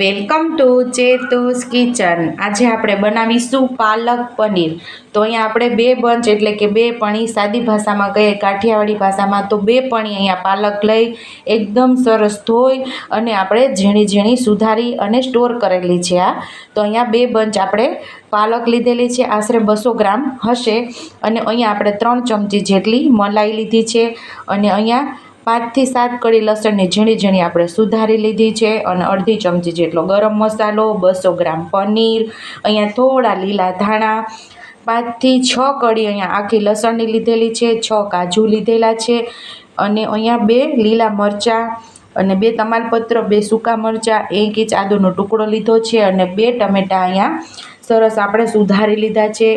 Welcome to ચેતુસ kitchen. આજે આપણે બનાવીશું પાલક પનીર. તો અહીંયા આપણે બે બંચ એટલે કે બે પણી સાદી ભાષામાં કહીએ, કાઠિયાવાડી ભાષામાં, તો બે પણી અહીંયા પાલક લઈ એકદમ સરસ ધોઈ અને આપણે ઝીણી ઝીણી સુધારી અને સ્ટોર કરેલી છે આ. તો અહીંયા બે બંચ આપણે પાલક લીધેલી છે, આશરે બસો ગ્રામ હશે. અને અહીંયા આપણે ત્રણ ચમચી જેટલી મલાઈ લીધી છે. અને અહીંયા પાંચથી સાત કળી લસણની ઝીણી ઝીણી આપણે સુધારી લીધી છે અને અડધી ચમચી જેટલો ગરમ મસાલો, બસો ગ્રામ પનીર, અહીંયા થોડા લીલા ધાણા, પાંચથી છ કળી અહીંયા આખી લસણની લીધેલી છે, છ કાજુ લીધેલા છે અને અહીંયા બે લીલા મરચાં અને બે તમાલપત્ર, બે સૂકા મરચાં, એક ઇંચ આદુનો ટુકડો લીધો છે અને બે ટમેટાં અહીંયા સરસ આપણે સુધારી લીધા છે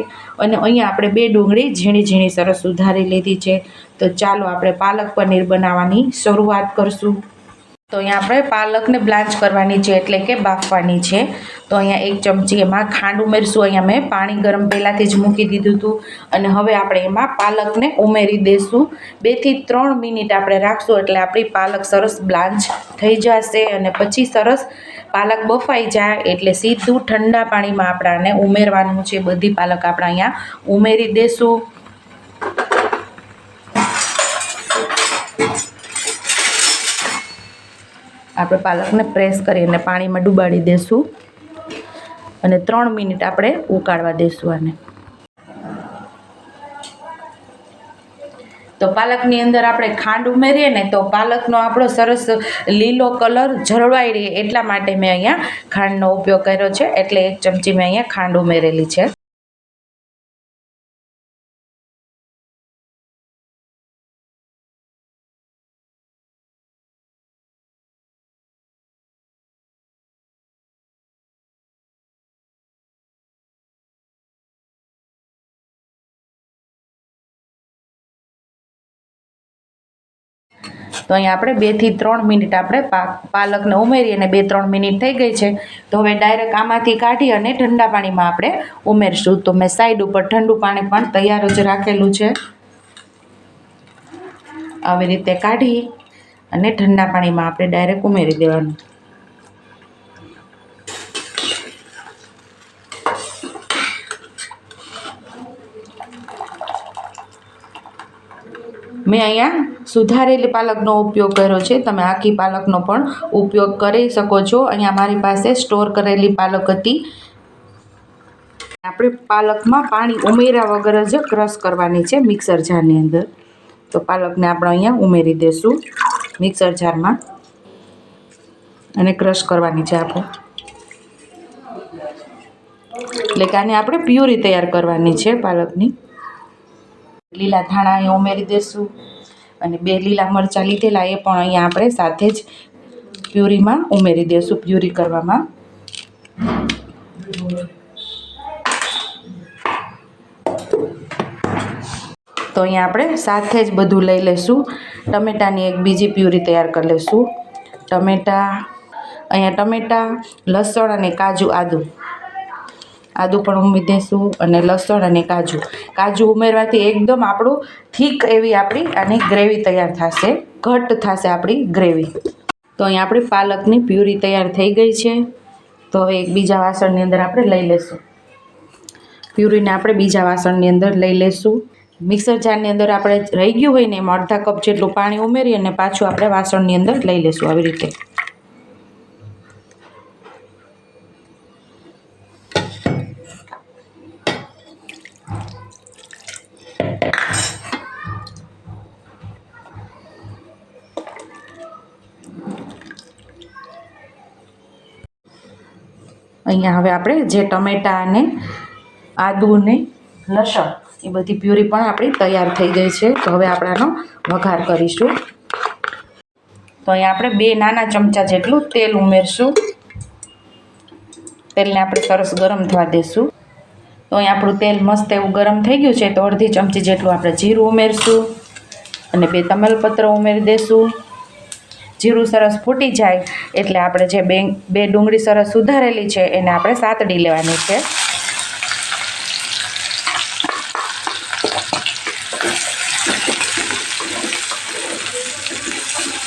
અને અહીંયા આપણે બે ડુંગળી ઝીણી ઝીણી સરસ સુધારી લીધી છે. તો ચાલો આપણે પાલક પનીર બનાવવાની શરૂઆત કરશું. તો અહીંયા આપણે પાલકને બ્લાન્ચ કરવાની છે એટલે કે બાફવાની છે. તો અહીંયા એક ચમચી એમાં ખાંડ ઉમેરશું. અહીંયા મેં પાણી ગરમ પહેલાંથી જ મૂકી દીધું હતું. અને હવે આપણે એમાં પાલકને ઉમેરી દઈશું બેથી ત્રણ મિનિટ આપણે રાખશું એટલે આપણી પાલક સરસ બ્લાન્ચ થઈ જશે અને પછી સરસ પાલક બફાઈ જાય એટલે સીધું ઠંડા પાણીમાં આપણાને ઉમેરવાનું છે. બધી પાલક આપણે અહીંયા ઉમેરી દેશું. આપણે પાલકને પ્રેસ કરીને પાણીમાં ડુબાડી દઈશું અને ત્રણ મિનિટ આપણે ઉકાળવા દઈશું આને. તો પાલકની અંદર આપણે ખાંડ ઉમેરીએ ને તો પાલકનો આપણો સરસ લીલો કલર જળવાઈ રહે એટલા માટે મેં અહીંયા ખાંડનો ઉપયોગ કર્યો છે. એટલે એક ચમચી મેં અહીંયા ખાંડ ઉમેરેલી છે. તો અહીંયા આપણે બેથી ત્રણ મિનિટ આપણે પાક પાલકને ઉમેરી અને બે ત્રણ મિનિટ થઈ ગઈ છે. તો હવે ડાયરેક્ટ આમાંથી કાઢી અને ઠંડા પાણીમાં આપણે ઉમેરશું. તો મેં સાઈડ ઉપર ઠંડુ પાણી પણ તૈયાર જ રાખેલું છે. આવી રીતે કાઢી અને ઠંડા પાણીમાં આપણે ડાયરેક્ટ ઉમેરી દેવાનું. મેં અહીંયા સુધારેલી પાલકનો ઉપયોગ કર્યો છે. તમે આખી પાલકનો પણ ઉપયોગ કરી શકો છો. અહીંયા મારી પાસે સ્ટોર કરેલી પાલક હતી. આપણે પાલકમાં પાણી ઉમેર્યા વગર જ ક્રશ કરવાની છે મિક્સર જારની અંદર. તો પાલકને આપણે અહીંયા ઉમેરી દઈશું મિક્સર જારમાં. અને ક્રશ કરવાની છે આપણે. એટલે કે આને આપણે પ્યુરી તૈયાર કરવાની છે પાલકની. લીલા ધાણા અહીં ઉમેરી દઈશું અને બે લીલા મરચાં લીધેલા એ પણ અહીંયા આપણે સાથે જ પ્યુરીમાં ઉમેરી દઈશું પ્યુરી કરવામાં. તો અહીંયા આપણે સાથે જ બધું લઈ લઈશું ટમેટાની એક બીજી પ્યુરી તૈયાર કરી લઈશું ટમેટા, અહીંયા ટમેટા, લસણ અને કાજુ આદું. આદુ પણ ઉમેરી દઈશું અને લસણ અને કાજુ. કાજુ ઉમેરવાથી એકદમ આપણું થીક એવી આપણી આની ગ્રેવી તૈયાર થશે. ઘટ થશે આપણી ગ્રેવી. તો અહીં આપણી પાલકની પ્યુરી તૈયાર થઈ ગઈ છે. તો હવે એક બીજા વાસણની અંદર આપણે લઈ લઈશું પ્યુરીને આપણે બીજા વાસણની અંદર લઈ લઈશું મિક્સર જારની અંદર આપણે રહી ગયું હોય ને એમાં અડધા કપ જેટલું પાણી ઉમેરી અને પાછું આપણે વાસણની અંદર લઈ લઈશું આવી રીતે. અહીંયા હવે આપણે જે ટમેટાં અને આદુ ને લસણ, એ બધી પ્યુરી પણ આપણી તૈયાર થઈ ગઈ છે. તો હવે આપણે આનો વઘાર કરીશું. તો અહીંયા આપણે બે નાના ચમચા જેટલું તેલ ઉમેરશું. તેલને આપણે સરસ ગરમ થવા દઈશું તો અહીં આપણું તેલ મસ્ત એવું ગરમ થઈ ગયું છે, તો અડધી ચમચી જેટલું આપણે જીરું ઉમેરશું અને બે તમલપત્ર ઉમેરી દઈશું જીરું સરસ ફૂટી જાય એટલે આપણે જે બે બે ડુંગળી સરસ સુધારેલી છે એને આપણે સાતડી લેવાની છે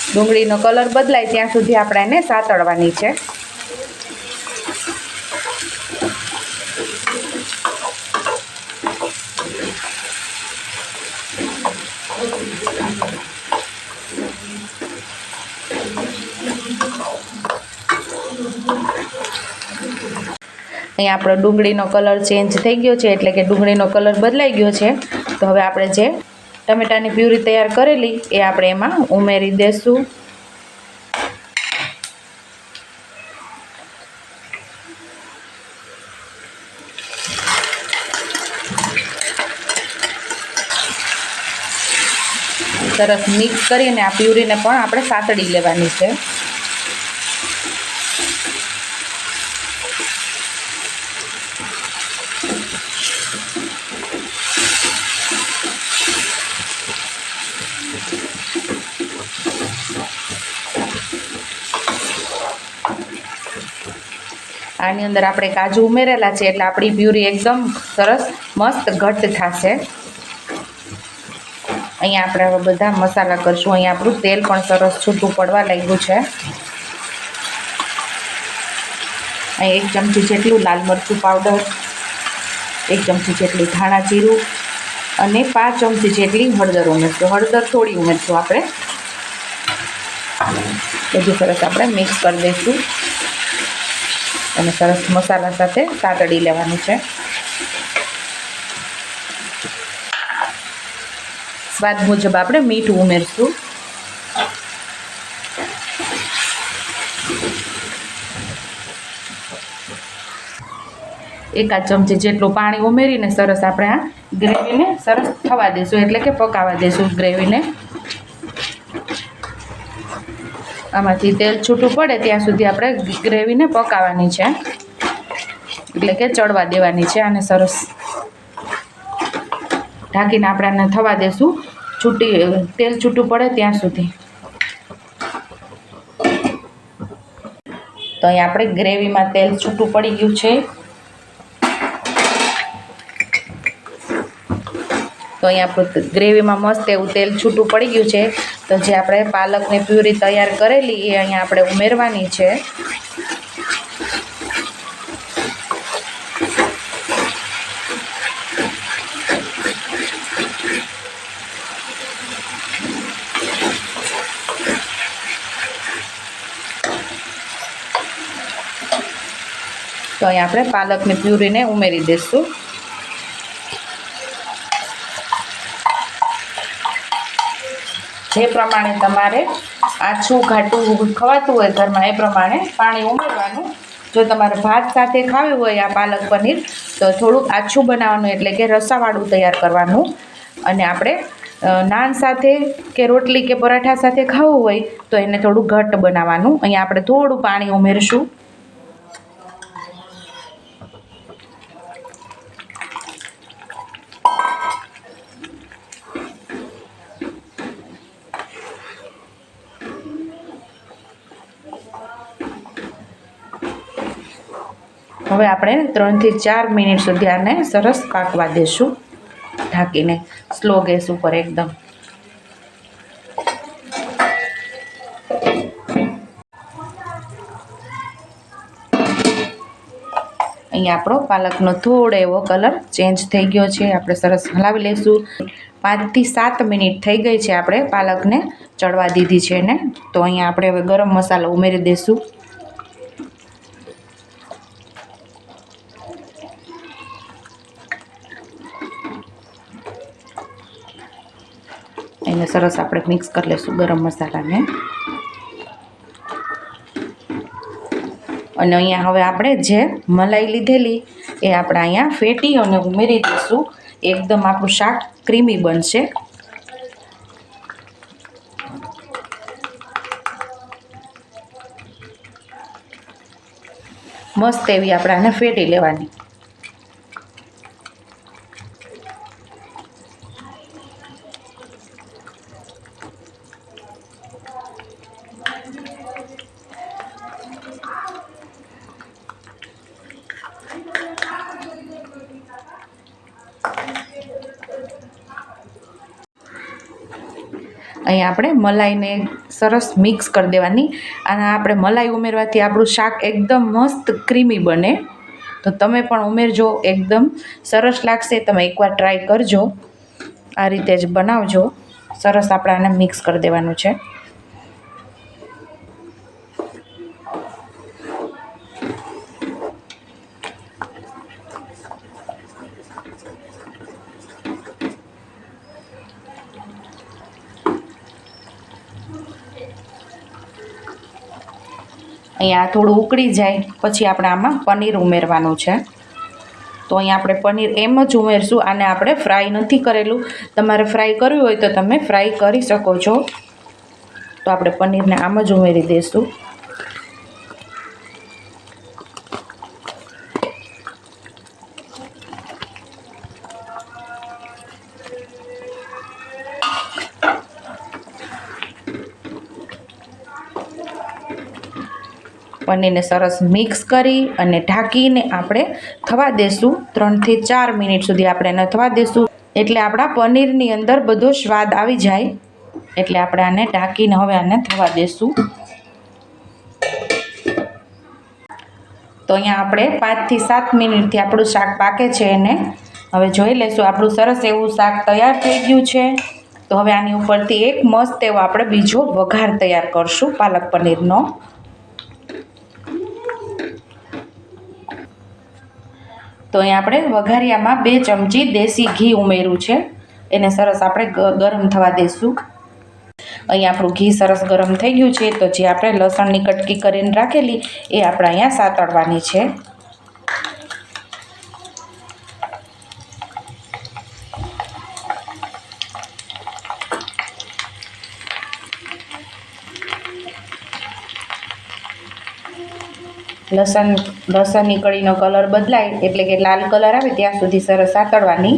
ડુંગળીનો કલર બદલાય ત્યાં સુધી આપણે એને સાતડવાની છે Thank you. અહીંયા આપણો ડુંગળીનો કલર ચેન્જ થઈ ગયો છે, એટલે કે ડુંગળીનો કલર બદલાઈ ગયો છે. તો હવે આપણે જે ટમેટાની પ્યુરી તૈયાર કરેલી, એ આપણે એમાં ઉમેરી દઈશું સરસ મિક્સ કરીને આ પ્યુરીને પણ આપણે સાતડી લેવાની છે. આની અંદર આપણે કાજુ ઉમેરેલા છે એટલે આપણી પ્યુરી એકદમ સરસ, મસ્ત, ઘટ્ટ થશે. અહીંયા આપણે હવે બધા મસાલા કરશું. અહીંયા આપણું તેલ પણ સરસ છૂટું પડવા લાગ્યું છે. અહીં એક ચમચી જેટલું લાલ મરચું પાવડર એક ચમચી જેટલું ધાણા જીરું અને પાંચ ચમચી જેટલી હળદર ઉમેરશું. હળદર થોડી ઉમેરશું આપણે. બધું સરસ આપણે મિક્સ કરી દઈશું. અને સરસ મસાલા સાથે સાતડી લેવાનું છે. સ્વાદ મુજબ આપણે મીઠું ઉમેરશું. એકાદ ચમચી જેટલું પાણી ઉમેરીને સરસ આપણે આ ગ્રેવીને સરસ થવા દઈશું એટલે કે પકાવવા દઈશું ગ્રેવીને. આમાંથી તેલ છૂટું પડે ત્યાં સુધી આપણે ગ્રેવીને પકાવવાની છે. એટલે કે ચડવા દેવાની છે અને સરસ ઢાંકીને આપણે આને થવા દેશું. છૂટી, તેલ છૂટું પડે ત્યાં સુધી. તો અહીં આપણે ગ્રેવીમાં તેલ છૂટું પડી ગયું છે. તો અહીં આપણું ગ્રેવીમાં મસ્ત એવું તેલ છૂટું પડી ગયું છે. તો જે આપણે પાલકની પ્યુરી તૈયાર કરેલી એ અહીંયા આપણે ઉમેરવાની છે. તો અહીં આપણે પાલકની પ્યુરીને ઉમેરી દઈશું જે પ્રમાણે તમારે આછું, ઘાટું ખવાતું હોય ઘરમાં, એ પ્રમાણે પાણી ઉમેરવાનું. જો તમારે ભાત સાથે ખાવી હોય આ પાલક પનીર, તો થોડુંક આછું બનાવવાનું એટલે કે રસાવાળું તૈયાર કરવાનું. અને આપણે નાન સાથે કે રોટલી કે પરાઠા સાથે ખાવું હોય, તો એને થોડું ઘટ્ટ બનાવવાનું. અહીંયા આપણે થોડું પાણી ઉમેરશું. હવે આપણે ત્રણથી ચાર મિનિટ સુધી આને સરસ પાકવા દઈશું ઢાંકીને સ્લો ગેસ ઉપર એકદમ. અહીંયા આપણો પાલકનો થોડો એવો કલર ચેન્જ થઈ ગયો છે. આપણે સરસ હલાવી લઈશું. પાંચથી સાત મિનિટ થઈ ગઈ છે આપણે પાલકને ચડવા દીધી છે ને તો અહીંયા આપણે હવે ગરમ મસાલો ઉમેરી દઈશું. એને સરસ આપણે મિક્સ કરી લઈશું ગરમ મસાલાને. અને અહીંયા હવે આપણે જે મલાઈ લીધેલી, એ આપણે અહીંયા ફેટી અને ઉમેરી દઈશું. એકદમ આપણું શાક ક્રીમી બનશે. મસ્ત એવી આપણે આને ફેટી લેવાની. અહીં આપણે મલાઈને સરસ મિક્સ કરી દેવાની. અને આપણે મલાઈ ઉમેરવાથી આપણું શાક એકદમ મસ્ત ક્રીમી બને. તો તમે પણ ઉમેરજો, એકદમ સરસ લાગશે. તમે એકવાર ટ્રાય કરજો. આ રીતે જ બનાવજો. સરસ આપણે આને મિક્સ કરી દેવાનું છે. અહીંયા થોડું ઉકળી જાય, પછી આપણે આમાં પનીર ઉમેરવાનું છે. તો અહીંયા આપણે પનીર એમ જ ઉમેરશું, આને આપણે ફ્રાય નથી કરેલું. તમારે ફ્રાય કરવું હોય તો તમે ફ્રાય કરી શકો છો. તો આપણે પનીરને આમ જ ઉમેરી દઈશું પનીરને સરસ મિક્સ કરી અને ઢાંકીને આપણે થવા દેશું. ત્રણથી ચાર મિનિટ સુધી આપણે એને થવા દેશું. એટલે આપણા પનીરની અંદર બધો સ્વાદ આવી જાય. એટલે આપણે આને ઢાંકીને હવે આને થવા દેશું. તો અહીંયા આપણે પાંચથી સાત મિનિટથી આપણું શાક પાકે છે એને. હવે જોઈ લઈશું, આપણું સરસ એવું શાક તૈયાર થઈ ગયું છે. તો હવે આની ઉપરથી એક મસ્ત એવો આપણે બીજો વઘાર તૈયાર કરશું, પાલક પનીરનો. તો અહીંયા આપણે વઘારિયામાં બે ચમચી દેશી ઘી ઉમેર્યું છે. એને સરસ આપણે ગરમ થવા દઈશું અહીંયા આપણું ઘી સરસ ગરમ થઈ ગયું છે. તો જે આપણે લસણની કટકી કરીને રાખેલી, એ આપણે અહીંયા સાતળવાની છે. લસણ લસણની કળીનો કલર બદલાય એટલે કે લાલ કલર આવે ત્યાં સુધી સરસ સાતળવાની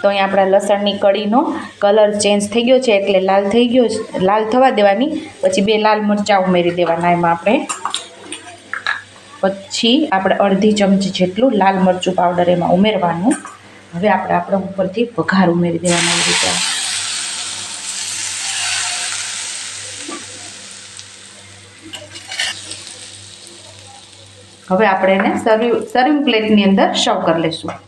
તો અહીંયા આપણા લસણની કળીનો કલર ચેન્જ થઈ ગયો છે એટલે લાલ થઈ ગયો, લાલ થવા દેવાની. પછી બે લાલ મરચાં ઉમેરી દેવાના એમાં આપણે. પછી આપણે અડધી ચમચી જેટલું લાલ મરચું પાવડર એમાં ઉમેરવાનું. હવે આપણે આપણા ઉપરથી વઘાર ઉમેરી દેવાનો એવી રીતે. હવે આપણે એને સર્વિંગ સર્વિંગ પ્લેટની અંદર સર્વ કરી લઈશું.